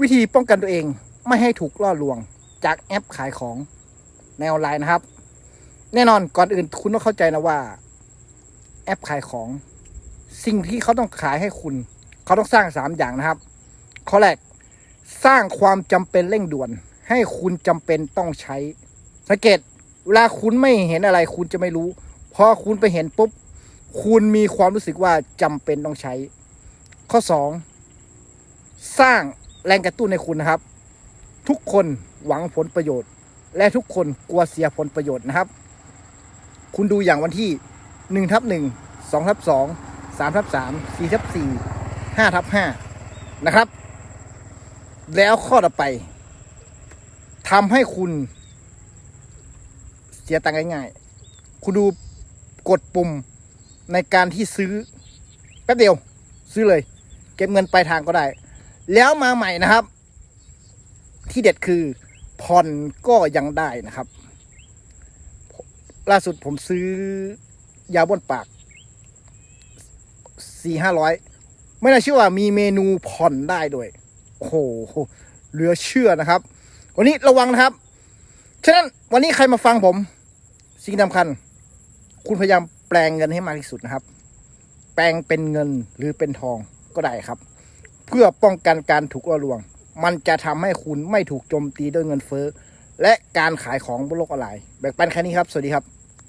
วิธีป้องกันตัวเองไม่ให้ถูกล่อลวงจากแอปขายของในออนไลน์นะครับ แน่นอนก่อนอื่นคุณต้องเข้าใจนะว่า แอปขายของ สิ่งที่เขาต้องขายให้คุณ เขาต้องสร้างสามอย่างนะครับข้อแรกสร้างความจำเป็นเร่งด่วน ให้คุณจำเป็นต้องใช้ สังเกตเวลาคุณไม่เห็นอะไร คุณจะไม่รู้พอคุณไปเห็นปุ๊บคุณมีความรู้สึกว่าจำเป็นต้องใช้ ข้อสองสร้าง แรงกระตุ้นในคุณนะครับ ทุกคนหวังผลประโยชน์ และทุกคนกลัวเสียผลประโยชน์นะครับ คุณดูอย่างวันที่หนึ่งทับหนึ่งสองทับสองสามทับสามสี่ทับสี่ห้าทับห้านะครับ แล้วข้อต่อไปทำให้คุณเสียตังค์ง่ายๆ คุณดูกดปุ่มในการที่ซื้อ แป๊บเดียว ซื้อเลย เก็บเงินปลายทางก็ได้ แล้วมาใหม่นะครับ ที่เด็ดคือผ่อนก็ยังได้นะครับ ล่าสุดผมซื้อยาบ้วนปากสี่ห้าร้อยไม่น่าเชื่อว่ามีเมนูผ่อนได้ด้วย โอ้โหเหลือเชื่อนะครับ วันนี้ระวังนะครับ ฉะนั้นวันนี้ใครมาฟังผม สิ่งสำคัญ คุณพยายามแปลงเงินให้มากที่สุดนะครับ แปลงเป็นเงินหรือเป็นทองก็ได้ครับ พื่อป้องกันการถูกล่อลวง มันจะทำให้คุณไม่ถูกโจมตีด้วยเงินเฟ้อ และการขายของบนโลกออนไลน์แบ่งปันแค่นี้ครับ สวัสดีครับ